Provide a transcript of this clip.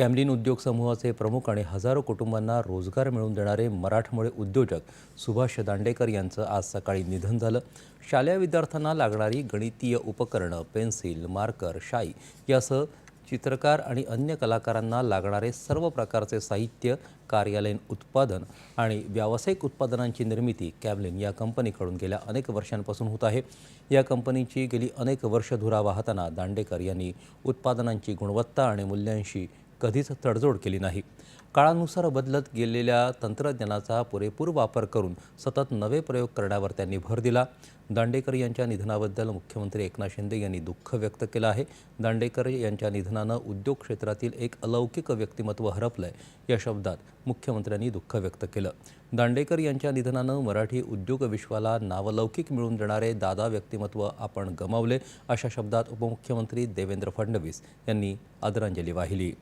कॅमलिन उद्योग समूहाचे प्रमुख आणि हजारो कुटुंबांना रोजगार मिळवून देणारे मराठमोळे उद्योजक सुभाष दांडेकर यांचं आज सकाळी निधन झालं. शालेय विद्यार्थ्यांना लागणारी गणितीय उपकरणं पेन्सिल मार्कर शाई यासह चित्रकार आणि अन्य कलाकारांना लागणारे सर्व प्रकारचे साहित्य कार्यालयीन उत्पादन आणि व्यावसायिक उत्पादनांची निर्मिती कॅमलिन या कंपनीकडून गेल्या अनेक वर्षांपासून होत आहे. या कंपनीची गेली अनेक वर्ष धुरा वाहताना दांडेकर यांनी उत्पादनांची गुणवत्ता आणि मूल्यांशी कधीच तडजोड केली नाही. काळानुसार बदलत गेलेल्या तंत्रज्ञानाचा पुरेपूर वापर करून सतत नवे प्रयोग करण्यावर त्यांनी भर दिला. दांडेकर यांच्या निधनाबद्दल मुख्यमंत्री एकनाथ शिंदे यांनी दुःख व्यक्त केलं आहे. दांडेकर यांच्या निधनानं उद्योग क्षेत्रातील एक अलौकिक व्यक्तिमत्व हरपलंय या शब्दात मुख्यमंत्र्यांनी दुःख व्यक्त केलं. दांडेकर यांच्या निधनानं मराठी उद्योग विश्वाला नावलौकिक मिळवून देणारे दादा व्यक्तिमत्व आपण गमावले अशा शब्दात उपमुख्यमंत्री देवेंद्र फडणवीस यांनी आदरांजली वाहिली.